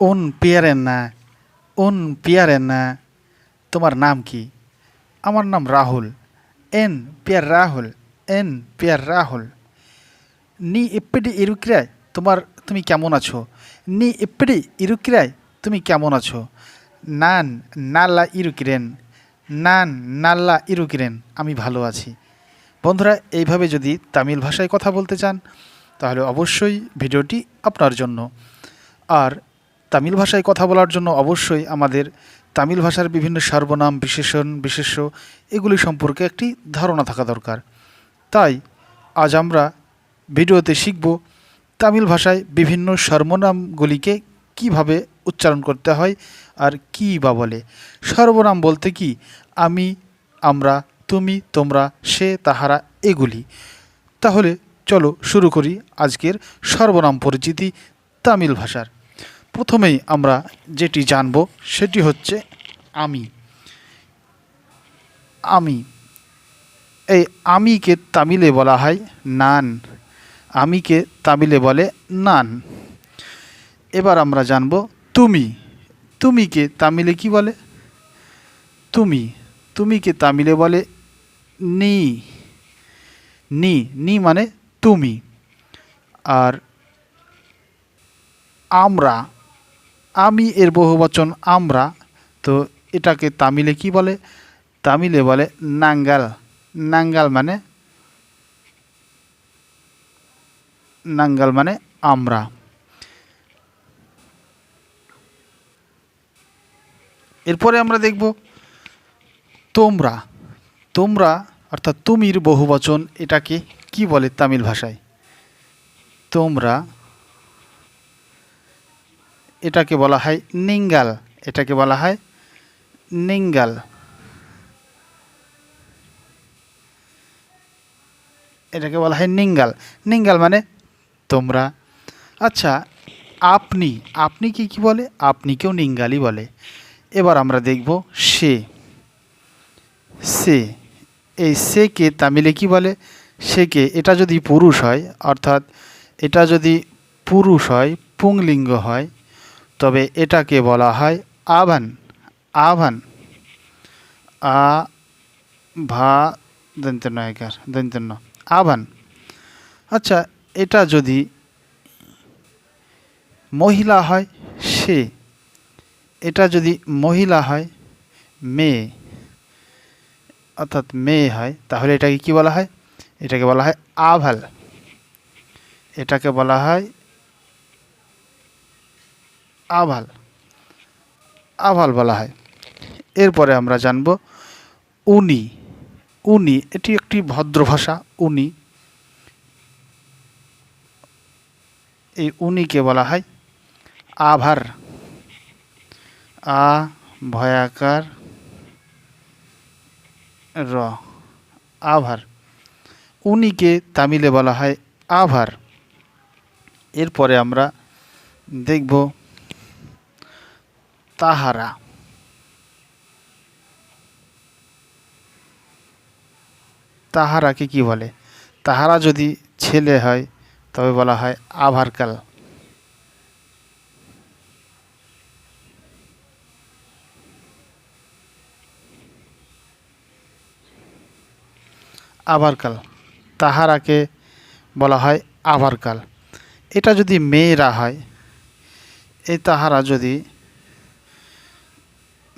উন পিয়ারেন না, উন পিয়ারেন না। তোমার নাম কি? আমার নাম রাহুল। এন পিয়ার রাহুল, এন পিয়ার রাহুল। নি এপ্পিডি ইরুক্রায়, তোমার তুমি কেমন আছো? নি এপ্পিডি ইরুক্রায়, তুমি কেমন আছো? নান নাল্লা ইরুকিরেন, নান নাল্লা ইরুকিরেন, আমি ভালো আছি। বন্ধুরা, এইভাবে যদি তামিল ভাষায় কথা বলতে চান, তাহলে অবশ্যই ভিডিওটি আপনার জন্য। আর তামিল ভাষায় কথা বলার জন্য অবশ্যই আমাদের তামিল ভাষার বিভিন্ন সর্বনাম, বিশেষণ, বিশেষ্য এগুলি সম্পর্কে একটি ধারণা থাকা দরকার। তাই আজ আমরা ভিডিওতে শিখব তামিল ভাষায় বিভিন্ন সর্বনামগুলিকে কীভাবে উচ্চারণ করতে হয় আর কী বা বলে। সর্বনাম বলতে কি? আমি, আমরা, তুমি, তোমরা, সে, তাহারা এগুলি। তাহলে চলো শুরু করি আজকের সর্বনাম পরিচিতি তামিল ভাষার। প্রথমেই আমরা যেটি জানব সেটি হচ্ছে আমি। আমি। এই আমিকে তামিলে বলা হয় নান। আমিকে তামিলে বলে নান। এবার আমরা জানব তুমি। তুমিকে তামিলে কি বলে? তুমি। তুমিকে তামিলে বলে নি। নি। নি মানে তুমি। আর আমরা আমি এর বহুবচন আমরা, তো এটাকে তামিলে কি বলে? তামিলে বলে নাঙ্গাল। নাঙ্গাল মানে নাঙ্গাল মানে আমরা। এরপরে আমরা দেখব তোমরা। তোমরা অর্থাৎ তুমির বহুবচন এটাকে কি বলে তামিল ভাষায়? তোমরা এটাকে বলা হয় নিঙ্গাল, এটাকে বলা হয় নিঙ্গাল। এটাকে বলা হয় নিঙ্গাল। নিঙ্গাল মানে তোমরা। আচ্ছা আপনি আপনি কি কি বলে? আপনিকেও নিঙ্গালই বলে। এবার আমরা দেখব সে। সে। এই সেকে তামিলে কি বলে? সেকে, এটা যদি পুরুষ হয়, অর্থাৎ এটা যদি পুরুষ হয়, পুংলিঙ্গ হয় তবে এটাকে বলা হয় আভান। আভান। আ, ভা দন্তন্য একার দন্তন্য আভান। আচ্ছা এটা যদি মহিলা হয়, সে। এটা যদি মহিলা হয়, মেয়ে। অর্থাৎ মেয়ে হয়, তাহলে এটাকে কি বলা হয়? এটাকে বলা হয় আভাল। এটাকে বলা হয় আভাল আভাল বলা হয়। এরপরে আমরা জানব উনি উনি, এটি একটি ভদ্র ভাষা, উনি। এই উনিকে বলা হয় আভার আ ভয়াকার র, আভার। উনিকে তামিলে বলা হয় আভার। এরপরে আমরা দেখব তাহারা। তাহারাকে কি বলে? তাহারা যদি ছেলে হয়, তবে বলা হয় আভারকাল। আভারকাল। তাহারাকে বলা হয় আভারকাল। এটা যদি মেয়েরা হয়, এই তাহারা যদি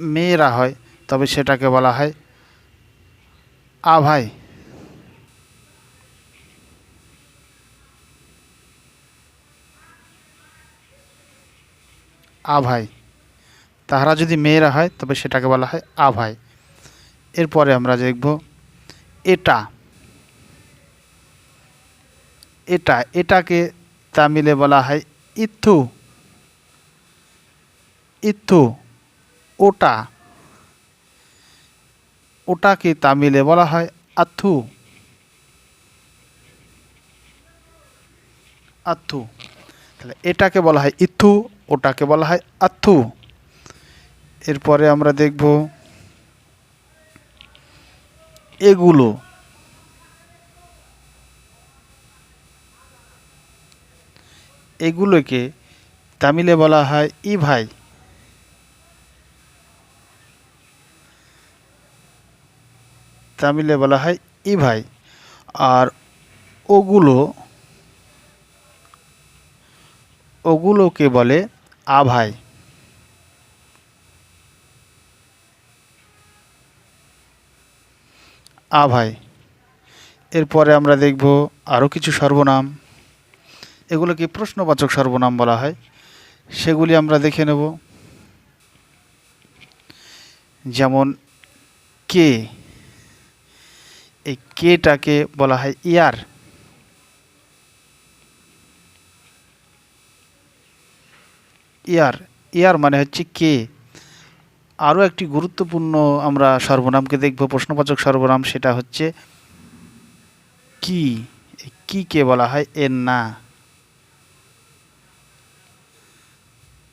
মেয়েরা হয়, তবে সেটাকে বলা হয় আভাই। আভাই। তাহারা যদি মেয়েরা হয়, তবে সেটাকে বলা হয় আভাই। এরপরে আমরা দেখব এটা। এটা, এটাকে তামিলে বলা হয় ইথু ইথু ওটা। ওটাকে তামিলে বলা হয় আথু। আথু। তাহলে এটাকে বলা হয় ইথু, ওটাকে বলা হয় আথু। এরপরে আমরা দেখব এগুলো। এগুলোকে তামিলে বলা হয় ই তামিলে বলা হয় ই ভাই আর ওগুলো, ওগুলোকে বলে আ ভাই আ ভাই এরপরে আমরা দেখব আরও কিছু সর্বনাম। এগুলোকে প্রশ্নবাচক সর্বনাম বলা হয়। সেগুলি আমরা দেখে নেব। যেমন কে। এই কেটাকে বলা হয় ইয়ার। ইয়ার ইয়ার মানে হচ্ছে কে। আরও একটি গুরুত্বপূর্ণ আমরা সর্বনামকে দেখব, প্রশ্নবাচক সর্বনাম সেটা হচ্ছে কি। কি কে বলা হয় এর না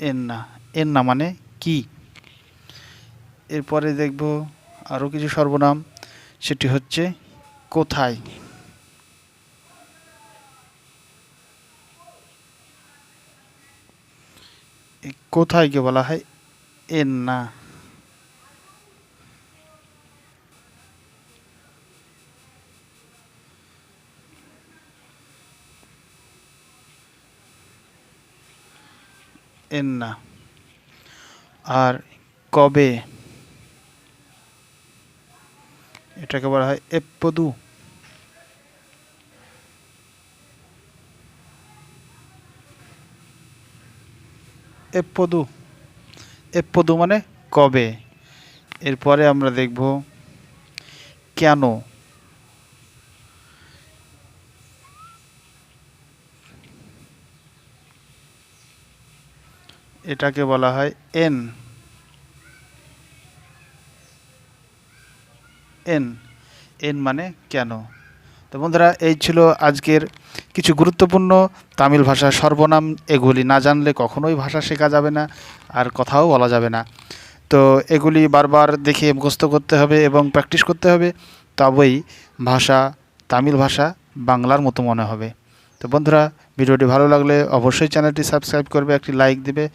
এর না এর না মানে কি। এরপরে দেখব আরও কিছু সর্বনাম। সেটি হচ্ছে কোথায়? এই কোথায় কে বলা হয়? এর না। এর না। আর কবে? এটাকে বলা হয় এপ্পদু। এপ্পদু। এপ্পদু মানে কবে? এরপরে আমরা দেখব কেন। এটাকে বলা হয় এন। এন এন মানে কেন? তো বন্ধুরা, এই ছিল আজকের কিছু গুরুত্বপূর্ণ তামিল ভাষার সর্বনাম। এগুলি না জানলে কখনোই ভাষা শেখা যাবে না, আর কথাও বলা যাবে না। তো এগুলি বারবার দেখে মুখস্থ করতে হবে এবং প্র্যাকটিস করতে হবে, তবেই ভাষা, তামিল ভাষা বাংলার মতো মনে হবে। তো বন্ধুরা, ভিডিওটি ভালো লাগলে অবশ্যই চ্যানেলটি সাবস্ক্রাইব করবে, একটি লাইক দিবে,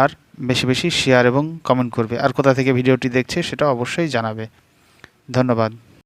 আর বেশি বেশি শেয়ার এবং কমেন্ট করবে। আর কোথা থেকে ভিডিওটি দেখছে সেটা অবশ্যই জানাবে। ধন্যবাদ।